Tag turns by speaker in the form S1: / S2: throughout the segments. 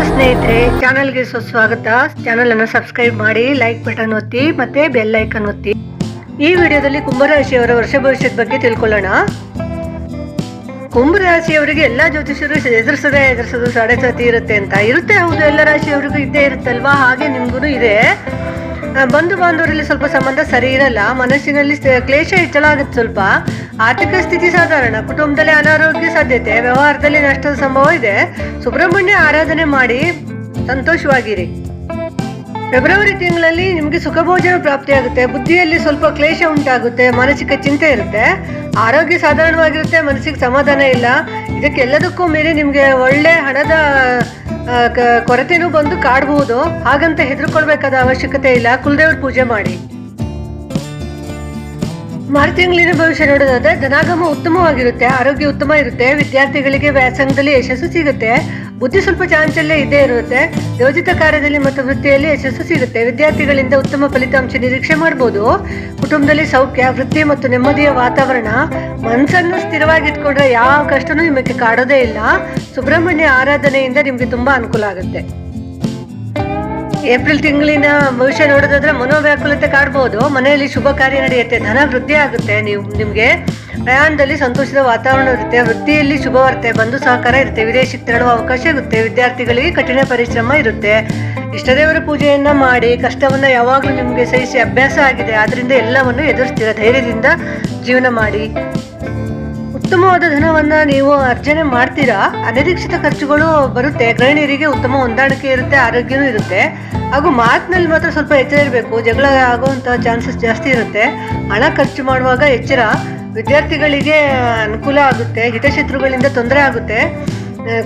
S1: Hello ಸ್ನೇಹಿತರೆ, ಚಾನಲ್ಗೆ ಸುಸ್ವಾಗತ. ಚಾನಲ್ ಅನ್ನು ಸಬ್ಸ್ಕ್ರೈಬ್ ಮಾಡಿ ಲೈಕ್ ಬಟನ್ ಒತ್ತಿ, ಮತ್ತೆ ಬೆಲ್ ಐಕನ್ ಒತ್ತಿ. ಈ ವಿಡಿಯೋದಲ್ಲಿ ಕುಂಭರಾಶಿಯವರ ವರ್ಷ ಭವಿಷ್ಯದ ಬಗ್ಗೆ ತಿಳ್ಕೊಳ್ಳೋಣ. ಕುಂಭರಾಶಿಯವರಿಗೆ ಎಲ್ಲಾ ಜ್ಯೋತಿಷರು ಎದುರಿಸದೆ ಎದುರಿಸೋದು ಸಾಡೆ ಸತಿ ಇರುತ್ತೆ ಅಂತ. ಇರುತ್ತೆ ಹೌದು, ಎಲ್ಲ ರಾಶಿಯವರಿಗೂ ಇದ್ದೇ ಇರುತ್ತಲ್ವಾ? ಹಾಗೆ ನಿಮ್ಗೂ ಇದೆ. ಬಂಧು ಬಾಂಧವರಲ್ಲಿ ಸ್ವಲ್ಪ ಸಂಬಂಧ ಸರಿ ಇರಲ್ಲ. ಮನಸ್ಸಿನಲ್ಲಿ ಕ್ಲೇಷ ಹೆಚ್ಚಳ ಹೆಚ್ಚಳಾಗುತ್ತೆ ಸ್ವಲ್ಪ. ಆರ್ಥಿಕ ಸ್ಥಿತಿ ಸಾಧಾರಣ, ಕುಟುಂಬದಲ್ಲಿ ಅನಾರೋಗ್ಯ ಸಾಧ್ಯತೆ, ವ್ಯವಹಾರದಲ್ಲಿ ನಷ್ಟದ ಸಂಭವ ಇದೆ. ಸುಬ್ರಹ್ಮಣ್ಯ ಆರಾಧನೆ ಮಾಡಿ ಸಂತೋಷವಾಗಿರಿ. ಫೆಬ್ರವರಿ ತಿಂಗಳಲ್ಲಿ ನಿಮಗೆ ಸುಖ ಭೋಜನ ಪ್ರಾಪ್ತಿಯಾಗುತ್ತೆ ಬುದ್ಧಿಯಲ್ಲಿ ಸ್ವಲ್ಪ ಕ್ಲೇಷ ಉಂಟಾಗುತ್ತೆ, ಮಾನಸಿಕ ಚಿಂತೆ ಇರುತ್ತೆ. ಆರೋಗ್ಯ ಸಾಧಾರಣವಾಗಿರುತ್ತೆ, ಮನಸ್ಸಿಗೆ ಸಮಾಧಾನ ಇಲ್ಲ. ಇದಕ್ಕೆಲ್ಲದಕ್ಕೂ ಮೀರಿ ನಿಮಗೆ ಒಳ್ಳೆ ಹಣದ ಕೊರತೆನೂ ಬಂದು ಕಾಡಬಹುದು ಹಾಗಂತ ಹೆದರ್ಕೊಳ್ಬೇಕಾದ ಅವಶ್ಯಕತೆ ಇಲ್ಲ. ಕುಲದೇವ್ರ ಪೂಜೆ ಮಾಡಿ. ಮಾರು ತಿಂಗಳಿನ ಭವಿಷ್ಯ ನೋಡೋದಾದ್ರೆ, ಧನಾಗಮ ಉತ್ತಮವಾಗಿರುತ್ತೆ. ಆರೋಗ್ಯ ಉತ್ತಮ ಇರುತ್ತೆ. ವಿದ್ಯಾರ್ಥಿಗಳಿಗೆ ವ್ಯಾಸಂಗದಲ್ಲಿ ಯಶಸ್ಸು ಸಿಗುತ್ತೆ. ಬುದ್ಧಿ ಸ್ವಲ್ಪ ಚಾಂಚಲ್ಯ ಇದೇ ಇರುತ್ತೆ. ಯೋಜಿತ ಕಾರ್ಯದಲ್ಲಿ ಮತ್ತು ವೃತ್ತಿಯಲ್ಲಿ ಯಶಸ್ಸು ಸಿಗುತ್ತೆ. ವಿದ್ಯಾರ್ಥಿಗಳಿಂದ ಉತ್ತಮ ಫಲಿತಾಂಶ ನಿರೀಕ್ಷೆ ಮಾಡಬಹುದು ಕುಟುಂಬದಲ್ಲಿ ಸೌಖ್ಯ, ವೃತ್ತಿ ಮತ್ತು ನೆಮ್ಮದಿಯ ವಾತಾವರಣ ಮನಸ್ಸನ್ನು ಸ್ಥಿರವಾಗಿಟ್ಕೊಂಡ್ರೆ ಯಾವ ಕಷ್ಟನೂ ನಿಮಗೆ ಕಾಡೋದೇ ಇಲ್ಲ. ಸುಬ್ರಹ್ಮಣ್ಯ ಆರಾಧನೆಯಿಂದ ನಿಮಗೆ ತುಂಬಾ ಅನುಕೂಲ ಆಗುತ್ತೆ. ಏಪ್ರಿಲ್ ತಿಂಗಳಿನ ಭವಿಷ್ಯ ನೋಡೋದಾದ್ರೆ ಮನೋವ್ಯಾಕುಲತೆ ಕಾಡ್ಬೋದು. ಮನೆಯಲ್ಲಿ ಶುಭ ಕಾರ್ಯ ನಡೆಯುತ್ತೆ. ಧನ ವೃದ್ಧಿ ಆಗುತ್ತೆ. ನೀವು ನಿಮಗೆ ಪ್ರಯಾಣದಲ್ಲಿ ಸಂತೋಷದ ವಾತಾವರಣ ಇರುತ್ತೆ, ವೃತ್ತಿಯಲ್ಲಿ ಶುಭವಾರ್ತೆ, ಬಂಧು ಸಹಕಾರ ಇರುತ್ತೆ ವಿದೇಶಕ್ಕೆ ತೆರಳುವ ಅವಕಾಶ ಇರುತ್ತೆ, ವಿದ್ಯಾರ್ಥಿಗಳಿಗೆ ಕಠಿಣ ಪರಿಶ್ರಮ ಇರುತ್ತೆ. ಇಷ್ಟದೇವರ ಪೂಜೆಯನ್ನ ಮಾಡಿ, ಕಷ್ಟವನ್ನ ಯಾವಾಗಲೂ ನಿಮಗೆ ಸಹಿಸಿ ಅಭ್ಯಾಸ ಆಗಿದೆ, ಆದ್ರಿಂದ ಎಲ್ಲವನ್ನು ಎದುರಿಸ್ತೀರ, ಧೈರ್ಯದಿಂದ ಜೀವನ ಮಾಡಿ. ಉತ್ತಮವಾದ ಧನವನ್ನ ನೀವು ಅರ್ಜನೆ ಮಾಡ್ತೀರಾ? ಅನಿರೀಕ್ಷಿತ ಖರ್ಚುಗಳು ಬರುತ್ತೆ, ಗೃಹಿಣಿಯರಿಗೆ ಉತ್ತಮ ಹೊಂದಾಣಿಕೆ ಇರುತ್ತೆ ಆರೋಗ್ಯನೂ ಇರುತ್ತೆ. ಹಾಗೂ ಮಾತಿನಲ್ಲಿ ಮಾತ್ರ ಸ್ವಲ್ಪ ಎಚ್ಚರ ಇರಬೇಕು, ಜಗಳ ಆಗುವಂಥ ಚಾನ್ಸಸ್ ಜಾಸ್ತಿ ಇರುತ್ತೆ. ಹಣ ಖರ್ಚು ಮಾಡುವಾಗ ಎಚ್ಚರ ವಿದ್ಯಾರ್ಥಿಗಳಿಗೆ ಅನುಕೂಲ ಆಗುತ್ತೆ, ಹಿತಶತ್ರುಗಳಿಂದ ತೊಂದರೆ ಆಗುತ್ತೆ.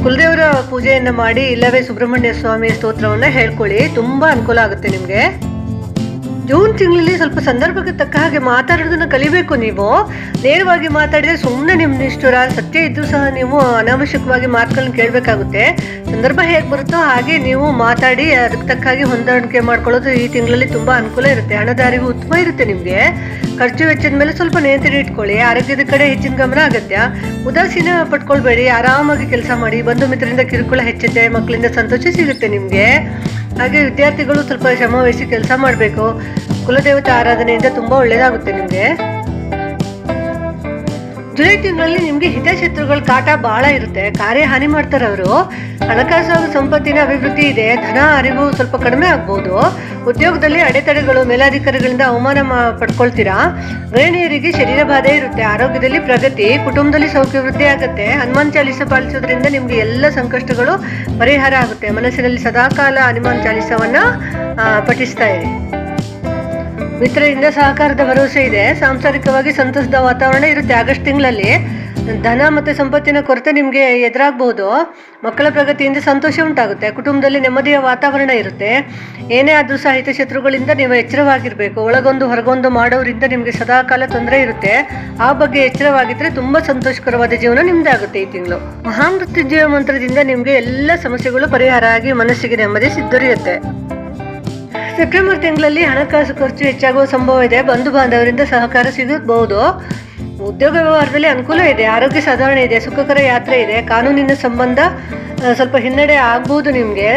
S1: ಕುಲದೇವರ ಪೂಜೆಯನ್ನು ಮಾಡಿ ಇಲ್ಲವೇ ಸುಬ್ರಹ್ಮಣ್ಯ ಸ್ವಾಮಿಯ ಸ್ತೋತ್ರವನ್ನು ಹೇಳ್ಕೊಳ್ಳಿ, ತುಂಬ ಅನುಕೂಲ ಆಗುತ್ತೆ ನಿಮಗೆ. ಜೂನ್ ತಿಂಗಳಲ್ಲಿ ಸ್ವಲ್ಪ ಸಂದರ್ಭಕ್ಕೆ ತಕ್ಕ ಹಾಗೆ ಮಾತಾಡೋದನ್ನ ಕಲಿಬೇಕು ನೀವು. ನೇರವಾಗಿ ಮಾತಾಡಿದ್ರೆ ಸುಮ್ಮನೆ ನಿಮ್ಮ ನಿಷ್ಠುರ, ಸತ್ಯ ಇದ್ದು ಸಹ ನೀವು ಅನಾವಶ್ಯಕವಾಗಿ ಮಾತುಗಳನ್ನ ಕೇಳಬೇಕಾಗುತ್ತೆ. ಸಂದರ್ಭ ಹೇಗೆ ಬರುತ್ತೋ ಹಾಗೆ ನೀವು ಮಾತಾಡಿ, ಅದಕ್ಕೆ ತಕ್ಕ ಹಾಗೆ ಹೊಂದಾಣಿಕೆ ಮಾಡ್ಕೊಳ್ಳೋದು ಈ ತಿಂಗಳಲ್ಲಿ ತುಂಬ ಅನುಕೂಲ ಇರುತ್ತೆ. ಹಣದಾರಿಗೂ ಉತ್ತಮ ಇರುತ್ತೆ ನಿಮಗೆ. ಖರ್ಚು ವೆಚ್ಚದ ಮೇಲೆ ಸ್ವಲ್ಪ ನಿಯಂತ್ರಣ ಇಟ್ಕೊಳ್ಳಿ. ಆರೋಗ್ಯದ ಕಡೆ ಹೆಚ್ಚಿನ ಗಮನ ಅಗತ್ಯ. ಉದಾಸೀನ ಪಟ್ಕೊಳ್ಬೇಡಿ. ಆರಾಮಾಗಿ ಕೆಲಸ ಮಾಡಿ. ಬಂಧು ಮಿತ್ರರಿಂದ ಕಿರುಕುಳ ಹೆಚ್ಚುತ್ತೆ ಮಕ್ಕಳಿಂದ ಸಂತೋಷ ಸಿಗುತ್ತೆ ನಿಮಗೆ. ಹಾಗೆ ವಿದ್ಯಾರ್ಥಿಗಳು ಸ್ವಲ್ಪ ಶ್ರಮವಹಿಸಿ ಕೆಲಸ ಮಾಡಬೇಕು. ಕುಲದೇವತೆ ಆರಾಧನೆಯಿಂದ ತುಂಬ ಒಳ್ಳೇದಾಗುತ್ತೆ ನಿಮಗೆ. ಜುಲೈ ತಿಂಗಳಲ್ಲಿ ನಿಮಗೆ ಹಿತಶತ್ರುಗಳ ಕಾಟ ಬಹಳ ಇರುತ್ತೆ. ಕಾರ್ಯ ಹಾನಿ ಮಾಡ್ತಾರೆ ಅವರು ಹಣಕಾಸು ಸಂಪತ್ತಿನ ಅಭಿವೃದ್ಧಿ ಇದೆ. ಧನ, ಅರಿವು ಸ್ವಲ್ಪ ಕಡಿಮೆ ಆಗ್ಬೋದು. ಉದ್ಯೋಗದಲ್ಲಿ ಅಡೆತಡೆಗಳು, ಮೇಲಾಧಿಕಾರಿಗಳಿಂದ ಅವಮಾನ ಪಡ್ಕೊಳ್ತೀರಾ? ಗೃಹಿಣಿಯರಿಗೆ ಶರೀರ ಬಾಧೆ ಇರುತ್ತೆ, ಆರೋಗ್ಯದಲ್ಲಿ ಪ್ರಗತಿ, ಕುಟುಂಬದಲ್ಲಿ ಸೌಖ್ಯ ವೃದ್ಧಿ ಆಗುತ್ತೆ. ಹನುಮಾನ್ ಚಾಲಿಸ ಪಾಲಿಸೋದ್ರಿಂದ ನಿಮಗೆ ಎಲ್ಲ ಸಂಕಷ್ಟಗಳು ಪರಿಹಾರ ಆಗುತ್ತೆ. ಮನಸ್ಸಿನಲ್ಲಿ ಸದಾಕಾಲ ಹನುಮಾನ್ ಚಾಲಿಸವನ್ನ ಪಠಿಸ್ತಾ ಇರಿ. ಮಿತ್ರರಿಂದ ಸಹಕಾರದ ಭರವಸೆ ಇದೆ. ಸಾಂಸಾರಿಕವಾಗಿ ಸಂತಸದ ವಾತಾವರಣ ಇರುತ್ತೆ. ಆಗಸ್ಟ್ ತಿಂಗಳಲ್ಲಿ ಧನ ಮತ್ತು ಸಂಪತ್ತಿನ ಕೊರತೆ ನಿಮಗೆ ಎದುರಾಗಬಹುದು ಮಕ್ಕಳ ಪ್ರಗತಿಯಿಂದ ಸಂತೋಷ ಉಂಟಾಗುತ್ತೆ. ಕುಟುಂಬದಲ್ಲಿ ನೆಮ್ಮದಿಯ ವಾತಾವರಣ ಇರುತ್ತೆ. ಏನೇ ಆದರೂ ಸಹ ಹಿತಶತ್ರುಗಳಿಂದ ನೀವು ಎಚ್ಚರವಾಗಿರಬೇಕು. ಒಳಗೊಂದು ಹೊರಗೊಂದು ಮಾಡೋರಿಂದ ನಿಮಗೆ ಸದಾಕಾಲ ತೊಂದರೆ ಇರುತ್ತೆ. ಆ ಬಗ್ಗೆ ಎಚ್ಚರವಾಗಿದ್ದರೆ ತುಂಬ ಸಂತೋಷಕರವಾದ ಜೀವನ ನಿಮ್ದಾಗುತ್ತೆ ಈ ತಿಂಗಳು. ಮಹಾಮೃತ್ಯುಂಜಯ ಮಂತ್ರದಿಂದ ನಿಮಗೆ ಎಲ್ಲ ಸಮಸ್ಯೆಗಳು ಪರಿಹಾರ ಆಗಿ ಮನಸ್ಸಿಗೆ ನೆಮ್ಮದಿ ಸಿದ್ಧರಿಯುತ್ತೆ ಸೆಪ್ಟೆಂಬರ್ ತಿಂಗಳಲ್ಲಿ ಹಣಕಾಸು ಖರ್ಚು ಹೆಚ್ಚಾಗುವ ಸಂಭವ ಇದೆ. ಬಂಧು ಬಾಂಧವರಿಂದ ಸಹಕಾರ ಸಿಗಬಹುದು. ಉದ್ಯೋಗ ವ್ಯವಹಾರದಲ್ಲಿ ಅನುಕೂಲ ಇದೆ, ಆರೋಗ್ಯ ಸಾಧಾರಣ ಇದೆ, ಸುಖಕರ ಯಾತ್ರೆ ಇದೆ, ಕಾನೂನಿನ ಸಂಬಂಧ ಸ್ವಲ್ಪ ಹಿನ್ನಡೆ ಆಗ್ಬೋದು ನಿಮಗೆ.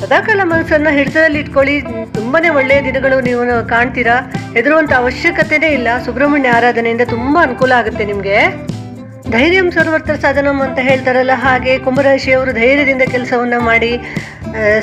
S1: ಸದಾಕಾಲ ಮನಸ್ಸನ್ನ ಹಿಡಿತದಲ್ಲಿ ಇಟ್ಕೊಳ್ಳಿ, ತುಂಬಾನೇ ಒಳ್ಳೆಯ ದಿನಗಳು ನೀವು ಕಾಣ್ತೀರಾ? ಹೆದರುವಂಥ ಅವಶ್ಯಕತೆನೇ ಇಲ್ಲ, ಸುಬ್ರಹ್ಮಣ್ಯ ಆರಾಧನೆಯಿಂದ ತುಂಬಾ ಅನುಕೂಲ ಆಗುತ್ತೆ ನಿಮಗೆ. ಧೈರ್ಯಂ ಸರ್ವತ್ರ ಸಾಧನಂ ಅಂತ ಹೇಳ್ತಾರಲ್ಲ, ಹಾಗೆ ಕುಂಭರಾಶಿಯವರು ಧೈರ್ಯದಿಂದ ಕೆಲಸವನ್ನ ಮಾಡಿ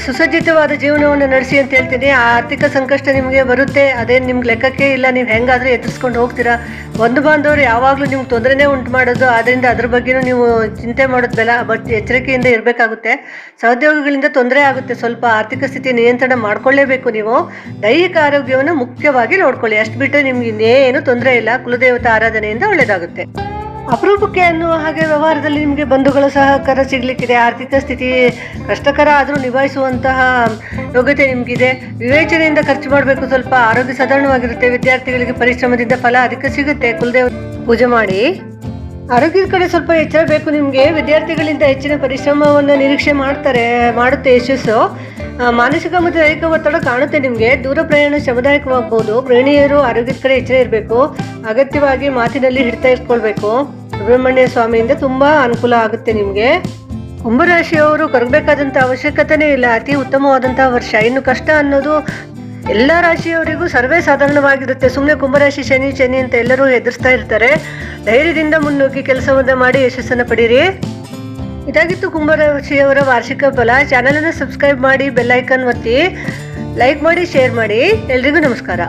S1: ಸುಸಜ್ಜಿತವಾದ ಜೀವನವನ್ನು ನಡೆಸಿ ಅಂತ ಹೇಳ್ತೀನಿ. ಆ ಆರ್ಥಿಕ ಸಂಕಷ್ಟ ನಿಮಗೆ ಬರುತ್ತೆ. ಅದೇನು ನಿಮ್ಗೆ ಲೆಕ್ಕಕ್ಕೆ ಇಲ್ಲ. ನೀವು ಹೆಂಗಾದರೂ ಎದುರಿಸ್ಕೊಂಡು ಹೋಗ್ತೀರಾ. ಬಂಧು ಬಾಂಧವರು ಯಾವಾಗಲೂ ನಿಮ್ಗೆ ತೊಂದರೆನೇ ಉಂಟು ಮಾಡೋದು. ಆದ್ದರಿಂದ ಅದ್ರ ಬಗ್ಗೆನೂ ನೀವು ಚಿಂತೆ ಮಾಡೋದು ಬೆಲ್ಲ ಬಟ್ ಎಚ್ಚರಿಕೆಯಿಂದ ಇರಬೇಕಾಗುತ್ತೆ. ಸಹೋದ್ಯೋಗಿಗಳಿಂದ ತೊಂದರೆ ಆಗುತ್ತೆ. ಸ್ವಲ್ಪ ಆರ್ಥಿಕ ಸ್ಥಿತಿ ನಿಯಂತ್ರಣ ಮಾಡ್ಕೊಳ್ಳೇಬೇಕು ನೀವು. ದೈಹಿಕ ಆರೋಗ್ಯವನ್ನು ಮುಖ್ಯವಾಗಿ ನೋಡ್ಕೊಳ್ಳಿ. ಅಷ್ಟು ಬಿಟ್ಟರೆ ನಿಮ್ಗೆ ಇನ್ನೇನು ತೊಂದರೆ ಇಲ್ಲ. ಕುಲದೇವತಾ ಆರಾಧನೆಯಿಂದ ಒಳ್ಳೆಯದಾಗುತ್ತೆ ಅಪರೂಪಕ್ಕೆ ಅನ್ನುವ ಹಾಗೆ ವ್ಯವಹಾರದಲ್ಲಿ ನಿಮಗೆ ಬಂಧುಗಳ ಸಹಕಾರ ಸಿಗಲಿಕ್ಕಿದೆ, ಆರ್ಥಿಕ ಸ್ಥಿತಿ ಕಷ್ಟಕರ ಆದರೂ ನಿಭಾಯಿಸುವಂತಹ ಯೋಗ್ಯತೆ ನಿಮಗಿದೆ. ವಿವೇಚನೆಯಿಂದ ಖರ್ಚು ಮಾಡಬೇಕು ಸ್ವಲ್ಪ ಆರೋಗ್ಯ ಸಾಧಾರಣವಾಗಿರುತ್ತೆ, ವಿದ್ಯಾರ್ಥಿಗಳಿಗೆ ಪರಿಶ್ರಮದಿಂದ ಫಲ ಅಧಿಕ ಸಿಗುತ್ತೆ. ಕುಲದೇವ ಪೂಜೆ ಮಾಡಿ. ಆರೋಗ್ಯದ ಕಡೆ ಸ್ವಲ್ಪ ಎಚ್ಚರ ನಿಮಗೆ. ವಿದ್ಯಾರ್ಥಿಗಳಿಂದ ಹೆಚ್ಚಿನ ಪರಿಶ್ರಮವನ್ನು ನಿರೀಕ್ಷೆ ಮಾಡ್ತಾರೆ, ಮಾಡುತ್ತೆ ಯಶಸ್ಸು. ಮಾನಸಿಕ ಮತ್ತು ದೈಹಿಕ ಒತ್ತಡ ಕಾಣುತ್ತೆ ನಿಮಗೆ. ದೂರ ಪ್ರಯಾಣ ಶ್ರಮದಾಯಕವಾಗಬಹುದು ಗೃಹಿಣಿಯರು ಆರೋಗ್ಯದ ಕಡೆ ಎಚ್ಚರ ಇರಬೇಕು. ಅಗತ್ಯವಾಗಿ ಮಾತಿನಲ್ಲಿ ಹಿಡ್ತಾ ಇಟ್ಕೊಳ್ಬೇಕು. ಸುಬ್ರಹ್ಮಣ್ಯ ಸ್ವಾಮಿಯಿಂದ ತುಂಬಾ ಅನುಕೂಲ ಆಗುತ್ತೆ ನಿಮಗೆ. ಕುಂಭರಾಶಿಯವರು ಕರಗಬೇಕಾದಂಥ ಅವಶ್ಯಕತೆನೇ ಇಲ್ಲ. ಅತಿ ಉತ್ತಮವಾದಂತಹ ವರ್ಷ. ಇನ್ನು ಕಷ್ಟ ಅನ್ನೋದು ಎಲ್ಲ ರಾಶಿಯವರಿಗೂ ಸರ್ವೇ ಸಾಧಾರಣವಾಗಿರುತ್ತೆ. ಸುಮ್ಮನೆ ಕುಂಭರಾಶಿ ಶನಿ ಶನಿ ಅಂತ ಎಲ್ಲರೂ ಎದುರಿಸ್ತಾ ಇರ್ತಾರೆ. ಧೈರ್ಯದಿಂದ ಮುನ್ನುಗ್ಗಿ ಕೆಲಸವನ್ನ ಮಾಡಿ ಯಶಸ್ಸನ್ನು ಪಡೀರಿ. ಇದಾಗಿತ್ತು ಕುಂಭರಾಶಿಯವರ ವಾರ್ಷಿಕ ಫಲ. ಚಾನಲನ್ನು ಸಬ್ಸ್ಕ್ರೈಬ್ ಮಾಡಿ ಬೆಲ್ ಐಕಾನ್ ಒತ್ತಿ ಲೈಕ್ ಮಾಡಿ ಶೇರ್ ಮಾಡಿ. ಎಲ್ರಿಗೂ ನಮಸ್ಕಾರ.